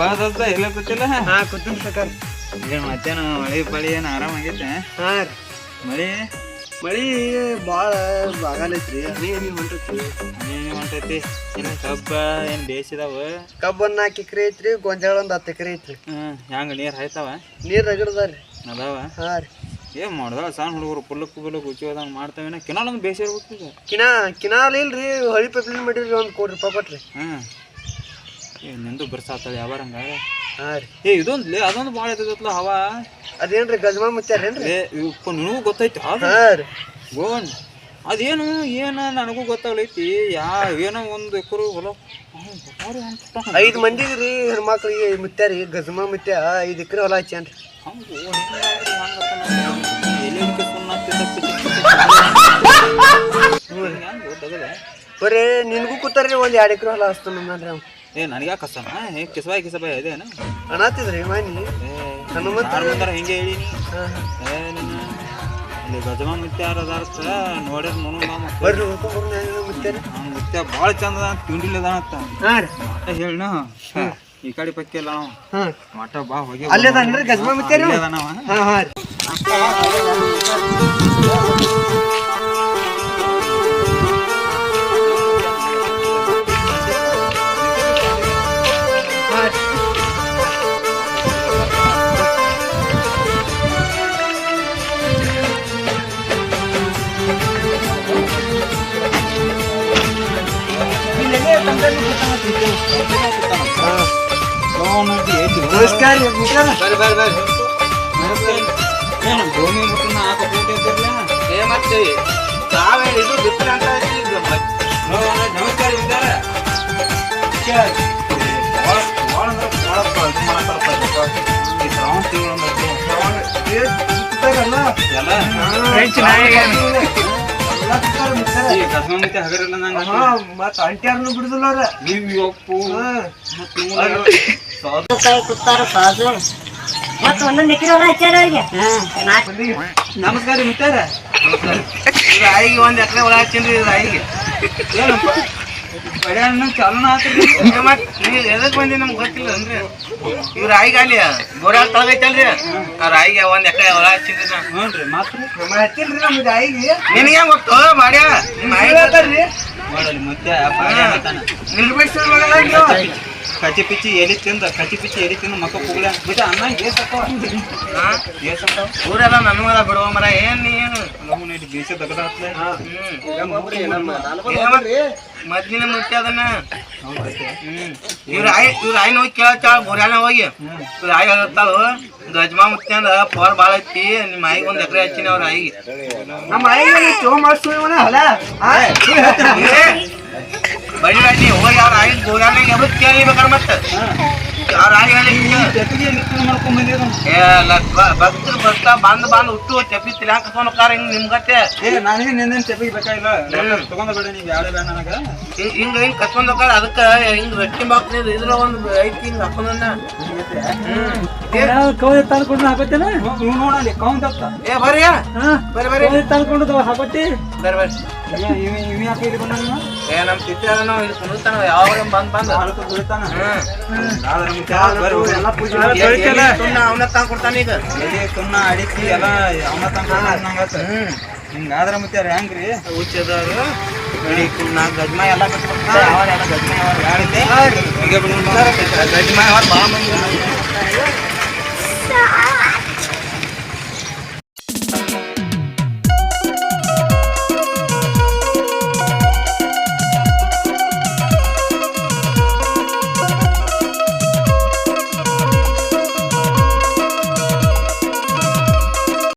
ಪಾದದ ಎಲ್ಲ ಕೂತಿಲ್ಲ ಹಾ ಕೂತೀನಿ ಸರ್ಕಾರ ಏನ್ ಮತ್ತೇನು ಮಳಿ ಪಳಿ ಏನು ಆರಾಮಾಗೈತೆ ಹಾ ರೀ. ಮಳಿ? ಮಳಿ ಭಾಳ ಬಾಗಾಲೈತ್ರಿ ಹನಿ ಹನಿ ಹೊಂಟೈತ್ರಿ. ಏನು ಹೊಂಟೈತಿ. ಏನು ಕಬ್ಬ ಏನು ಬೇಸಿದಾವ ಕಬ್ಬನ್ನ ನಾಲ್ಕು ಎಕರೆ ಐತ್ರಿ ಗೊಂಜಾಳ ಒಂದ್ ಹತ್ತು ಎಕರೆ ಐತ್ರಿ. ಹ್ಮ್ ಹೆಂಗ ನೀರು ಹಾಯ್ತಾವ? ನೀರ್ ರಗಡ್ದಾರಿ ಅದಾವ? ಹಾ ರೀ. ಏನ್ ಮಾಡ್ದ ಸಣ್ಣ ಹುಡುಗರು ಪುಲ್ಲಕ್ ಪುಲ್ಲಕ್ ಉಚ್ಚಿ ಹೋದಂಗ ಮಾಡ್ತಾವೇನ ಕಿನಾಲ್ ಒಂದು ಬೇಸಿರ್ಬೇಕು ಕಿನಾ ಕಿನಾಲ್ ಇಲ್ರಿ ಹಳಿ ಪೈಪ್ಲೈನ್ ಮಾಡಿರಿ ಒಂದ್ ಕೋಟಿ ರೂಪಾಯಿ ಕೊಟ್ರಿ. ಹ್ಮ್. ಏ ನಿಂದು ಬರ್ಸಾತದ ಯಾವಾರ ಹಂಗ ಹಾ ರೀ. ಏ ಇದೊಂದು ಅದೊಂದು ಭಾಳ ಇರ್ತೈತಲ್ಲ ಹವಾ? ಅದೇನ್ರಿ ಗಜಮ ಮುಚ್ಚಾರೇನ್ರಿ ನಿನಗೂ ಗೊತ್ತೈತಿ ಹಾ ರೀ. ಗೋನ್ ಅದೇನು ಏನ ನನಗೂ ಗೊತ್ತಾಗ್ಲೈತಿ ಯಾ ಏನೋ ಒಂದು ಎಕರು ಹೊಲ ಐದು ಮಂದಿ ಮಂದಿಗೆ ರೀ ಹೆಣ್ಮಕ್ಳಿಗೆ ಮುತ್ತಾರಿ ಗಜಮ ಮುತ್ತೆ ಐದು ಎಕರೆ ಹೊಲ ಹಚ್ಚ ಹಂಗ್ ಓ, ಹಿಂಗಾದ್ರೆ ಹೆಂಗ್ ಗೊತ್ತ ನನಗೆ? ಎಲ್ಲಿ ಹಿಡ್ಕ ಸುಣ್ಣ ಹತ್ತಿದ ಪಿಚ್ ಪಿಚ್ ಪಿಚ್ ಹೆಂಗ್ ಗೊತ್ತಾಗಲ್ಲ? ಬರೇ ನಿನ್ಗೂ ಕೂತಾರ್ರಿ ಒಂದ್ ಎರಡು ಎಕರೆ ಹೊಲ ಹಚ್ತಾನ ನಮ್ಮ ಅವ್. ಏ ನನಗೆ ಕಸನ ಹೇ ಕಿಸಬಾಯಿ ಕಿಸಬಾಯಿ ಇದೇನು ಅನ್ನತ್ತಿದ್ರಿ ಮಾನಿ. ಏ ಹನುಮಂತ ಯಾರ್ ಬಂದಾರ ಹಿಂಗೆ ಹೇಳೀನಿ ಏ ನಿನ್ನ ಇಲ್ಲಿ ಗಜಮ ಮಿತ್ಯ ಅದಾರ್ಥ ನೋಡ್ಯಾರ ನೋಡು ಮಾಮ ಬರ್ರಿ ಮುತ್ಯಾರಿ ಮಿತ್ಯ ಭಾಳ ಚಂದ ಅದ ತಿಂಡಿಲ್ ಅದ ಹೇಳ ಈ ಕಡೆ ಪಕ್ಕಿ ಇಲ್ಲ ನಾವು ಮಠ ಬಾ ಹೋಗಿ ಅಲ್ಲೇ ಗಜಮಾ ಮುತ್ಯಾರಿ ಅಲ್ಲೇ ಅದಾನವ. ಹಾ ಹಾ ನಮಸ್ಕಾರ. ಬರ್ರಿ ಬರ್ರಿ ಬರ್ರಿ. ಭೂಮಿ ಇದ್ದಿರ್ಲ ಏ ಮತ್ತೆ ತಾವೇ ಇದು ಬಿತ್ತನೆ ಅಂತ. ನಮಸ್ಕಾರ ಇದ್ದಾರ? ಎಲ್ಲ. ಅಂಟ್ಯಾರ್ನು ಬಿಡುದಿಲ್ಲ ಅವ್ರ. ನೀವು ಅಪ್ಪು ಹಾ. ಮತ್ತು ನೀವು ಕಾಯಿ ಕುತ್ತಾರ ಸಾಸು ಮತ್ತ ಒಂದೊಂದ್ ಎಕರೆ ಹಚ್ಚಾರ ಅವ್ರಿಗೆ. ನಮಸ್ಕಾರ ಮಿತ್ತಾರ. ಇವ್ರ ರಾಯಿಗೆ ಒಂದ್ ಎಕರೆ ಒಳ ಹಚ್ಚಿನ್ರಿ ರಾಯಿಗೆ. ಏನಪ್ಪ? ಎದಕ್ ಬಂದಿ ನಮ್ಗೆ ಗೊತ್ತಿಲ್ಲ ಅಂದ್ರೆ? ಇವ್ರ ಆಯಿಗೆ ಅಲ್ಲಿ ಗೋರ್ಯಾಳ ತಳಗೈತಲ್ರಿ ಆ ರಾಯಿಗೆ ಒಂದ್ ಎಕರೆ ಹೊಲ ಹಚ್ಚಿನ್ರಿ ನಾ ಹ್ಞೂ ಮಾತ್ರ ಹಚ್ಚಿಲ್ರಿ ನಮ್ಗೆ ರಾಯಿಗೆ. ನಿನಗೆ ಹೆಂಗ್ ಗೊತ್ತು? ಮಾಡ್ಯ ನಿಮ್ಮ ಆಯಿಗೆ ಹೇಳ್ತಾರ್ರಿ ಮಾಡಲಿ ಮತ್ತೆ ಕಚಿ ಪಿಚ್ಚಿ ಎಲಿ ತಿಂದ ಕಚಿ ಪಿಚ್ಚಿ ಎಲಿ ತಿಂದ ಮಕ್ಕ ಪುಗ್ಲ ಬಿಟ್ಟ ಅನ್ನ ಏಸಪ್ಪ ಊರೆಲ್ಲ ನನ್ನ ಮರ ಬಿಡುವ ಮರ ಏನ್ ಏನು? ಬೇಸೆ ಮೊದ್ಲಿನ ಮುಟ್ಟಿ ಅದನ್ನ? ಇವ್ರ ಆಯ್ ಇವ್ರ ಆಯ್ನ ಹೋಗಿ ಕೇಳತ್ತಾಳ ಬೋರ್ಯಾನ ಹೋಗಿ. ಇವ್ರ ಆಯ್ ಹೇಳ್ತಾಳು ಗಜ್ಮಾ ಮುಟ್ಟಿ ಅಂದ್ರ ಪವರ್ ಭಾಳ ಐತಿ ನಿಮ್ಮ ಆಯಿಗೆ ಒಂದ್ ಎಕರೆ ಹಚ್ಚಿನ ಅವ್ರ ಆಯಿಗೆ. ನಮ್ಮ ಆಯಿಗೆ ಚೋ ಅಲ್ಲ ಬಡಿ ಬಡಿ ಹೋಗಿ ಅವ್ರ ಆಯಿ ಗೋರ್ಯಾನ ಎಬ್ಬಿಸ್ ಕೇಳಿ. ಬೇಕಾರೆ ಮತ್ತೆ ಅವ್ರ ಆಗಿ ಹೇಳಿ ಭಕ್ತರು ಬರ್ತಾ ಬಂದ್ ಬಂದ್ ಹುಟ್ಟು ಚಪ್ಪಿ ತಿಲಾಕ ಹೋಗ್ತಾರ ಹಿಂಗ್ ನಿಮ್ಗತ್ತೆ ಏ ನಾನೇ ನಿನ್ನೇನ್ ಚೆಪ್ಪಿಗೆ ಬೇಕಾಗಿಲ್ಲ ತಗೊಂಡ ಬೇಡ ನೀವು ಯಾಳೆ ಬೇಡ ನನಗ. ಹಿಂಗ್ ಹಿಂಗ್ ಕಸ್ಕೊಂಡ್ ಹೋಗ್ತಾರ ಅದಕ್ಕ ಹಿಂಗ್ ರೊಟ್ಟಿ ಬಾಕ್ಸ್ ಇದ್ರ ಒಂದ್ ಐತಿ ಹಿಂಗ್ ಹಾಕೊಂಡನ್ನ ಕೌದಿ ತಂದ್ಕೊಂಡು ಹಾಕೋತೇನ? ನೋಡಲಿ ಅಂತ. ಏ ಬರ್ರಿ. ಬರೀ ಬರೀ ತಂದ್ಕೊಂಡು ಹಾಕೋತಿ? ಬರೀ ಬರ್ರಿ. ಏ ನಮ್ ತಿತ್ತಾರನು ಇಲ್ಲಿ ಕುಣಿತಾನ ಯಾವಾಗ ಬಂದ್ ಬಂದ್. ಬರ್ರಿ. ಹೋಗಿ. ಅವನ ತಂದ್ ಕೊಡ್ತಾನ ಈಗ. ಎಲೆ ಸುಣ್ಣ ಅಡಿಕೆ ಎಲ್ಲ ಅವನ ತನಕ ನಂಗಾತ ಹಿಂಗಾದ್ರ ಮತ್ತೆ ಹೆಂಗ್ರಿ? ಹುಚ್ಚದವ್ರು ಬಡಿ ಕುಣ್ಣ ಗಜ್ಮಾ ಎಲ್ಲ ಬಿಟ್ಬಿಡ್ತಾರೆ ಗಜ್ಮ ಎಲ್ಲ ಗಜ್ಮಾ ಅವ್ರ ಗಜ್ಮಾ ಯಾವ ಭಾಳ ಮಂದಿ